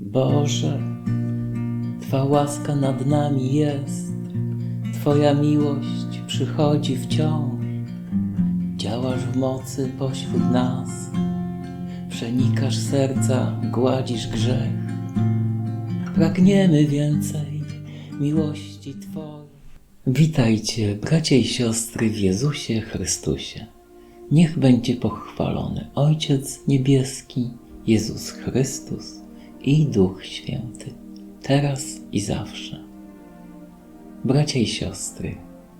Boże, Twa łaska nad nami jest, Twoja miłość przychodzi wciąż. Działasz w mocy pośród nas, przenikasz serca, gładzisz grzech. Pragniemy więcej miłości Twojej. Witajcie, bracia i siostry w Jezusie Chrystusie. Niech będzie pochwalony Ojciec Niebieski, Jezus Chrystus i Duch Święty, teraz i zawsze. Bracia i siostry,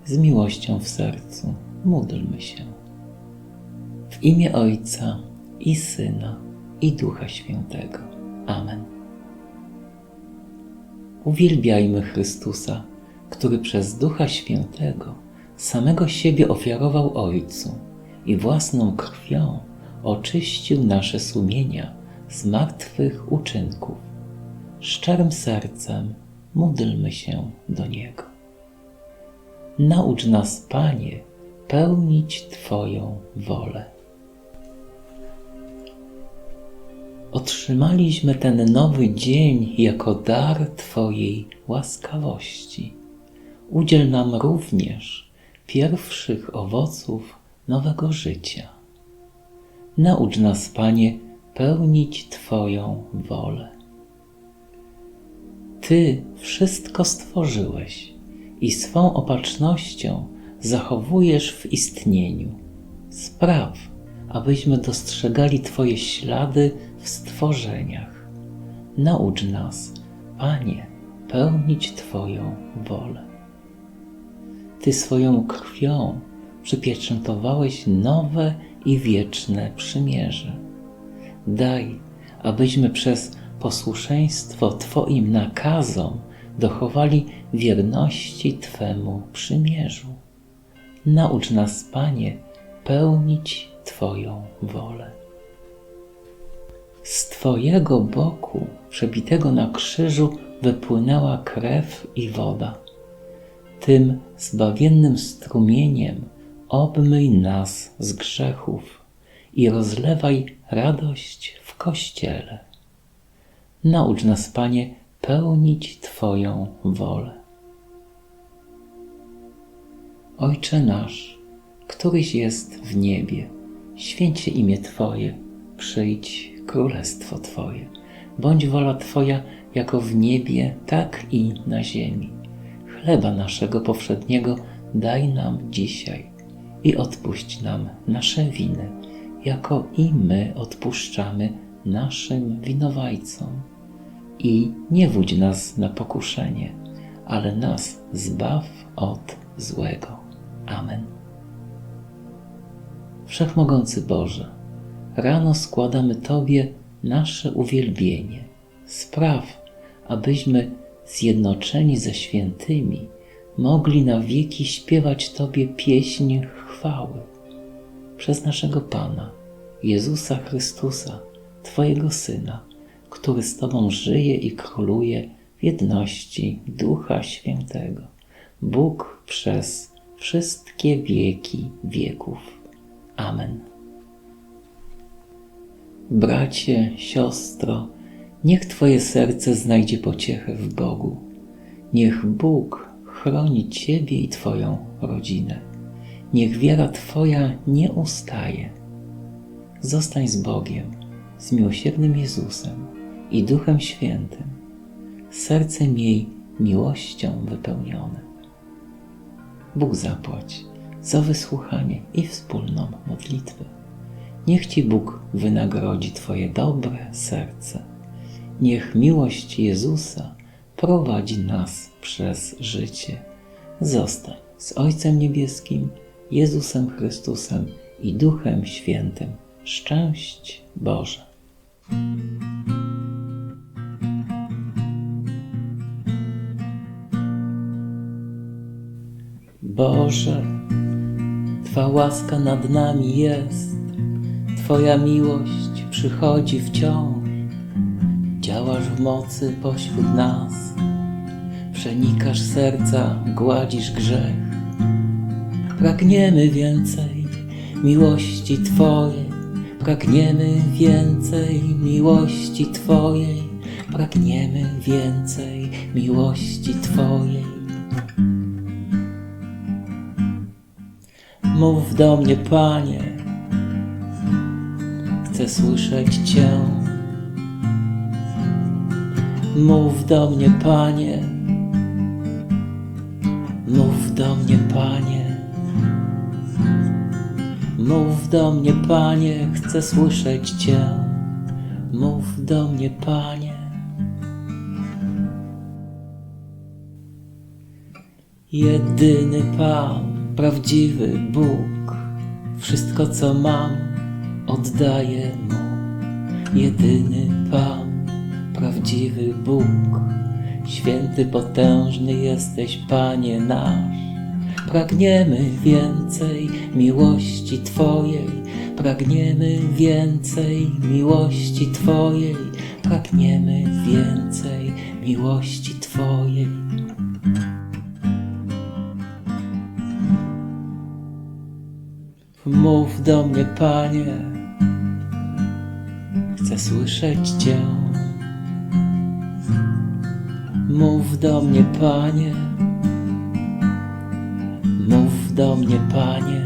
z miłością w sercu módlmy się. W imię Ojca i Syna i Ducha Świętego. Amen. Uwielbiajmy Chrystusa, który przez Ducha Świętego samego siebie ofiarował Ojcu i własną krwią oczyścił nasze sumienia z martwych uczynków. Szczerym sercem módlmy się do Niego. Naucz nas, Panie, pełnić Twoją wolę. Otrzymaliśmy ten nowy dzień jako dar Twojej łaskawości. Udziel nam również pierwszych owoców nowego życia. Naucz nas, Panie, pełnić Twoją wolę. Ty wszystko stworzyłeś i swą opatrznością zachowujesz w istnieniu. Spraw, abyśmy dostrzegali Twoje ślady w stworzeniach. Naucz nas, Panie, pełnić Twoją wolę. Ty swoją krwią przypieczętowałeś nowe i wieczne przymierze. Daj, abyśmy przez posłuszeństwo Twoim nakazom dochowali wierności Twemu przymierzu. Naucz nas, Panie, pełnić Twoją wolę. Z Twojego boku, przebitego na krzyżu, wypłynęła krew i woda. Tym zbawiennym strumieniem obmyj nas z grzechów i rozlewaj radość w Kościele. Naucz nas, Panie, pełnić Twoją wolę. Ojcze nasz, któryś jest w niebie, święć się imię Twoje, przyjdź królestwo Twoje. Bądź wola Twoja jako w niebie, tak i na ziemi. Chleba naszego powszedniego daj nam dzisiaj i odpuść nam nasze winy, jako i my odpuszczamy naszym winowajcom. I nie wódź nas na pokuszenie, ale nas zbaw od złego. Amen. Wszechmogący Boże, rano składamy Tobie nasze uwielbienie. Spraw, abyśmy zjednoczeni ze świętymi mogli na wieki śpiewać Tobie pieśń chwały. Przez naszego Pana, Jezusa Chrystusa, Twojego Syna, który z Tobą żyje i króluje w jedności Ducha Świętego. Bóg przez wszystkie wieki wieków. Amen. Bracie, siostro, niech Twoje serce znajdzie pociechę w Bogu. Niech Bóg chroni Ciebie i Twoją rodzinę. Niech wiara Twoja nie ustaje. Zostań z Bogiem, z miłosiernym Jezusem i Duchem Świętym. Serce miej miłością wypełnione. Bóg zapłać za wysłuchanie i wspólną modlitwę. Niech Ci Bóg wynagrodzi Twoje dobre serce. Niech miłość Jezusa prowadzi nas przez życie. Zostań z Ojcem Niebieskim, Jezusem Chrystusem i Duchem Świętym. Szczęść Boże. Boże, Twa łaska nad nami jest, Twoja miłość przychodzi wciąż. Działasz w mocy pośród nas, przenikasz serca, gładzisz grzech. Pragniemy więcej miłości Twojej, pragniemy więcej miłości Twojej. pragniemy więcej miłości Twojej. Mów do mnie, Panie, chcę słyszeć Cię. Mów do mnie, Panie, mów do mnie, Panie. Mów do mnie, Panie, chcę słyszeć Cię. Mów do mnie, Panie. Jedyny Pan, prawdziwy Bóg, wszystko co mam, oddaję Mu. Jedyny Pan, prawdziwy Bóg, święty, potężny jesteś, Panie nasz. Pragniemy więcej miłości Twojej, pragniemy więcej miłości Twojej, pragniemy więcej miłości Twojej. Mów do mnie, Panie, chcę słyszeć Cię. Mów do mnie, Panie, do mnie, Panie.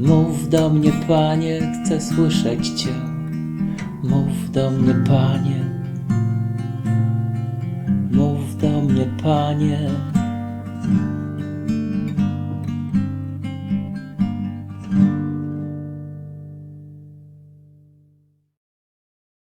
Mów do mnie, Panie, chcę słyszeć Cię. Mów do mnie, Panie. Mów do mnie, Panie.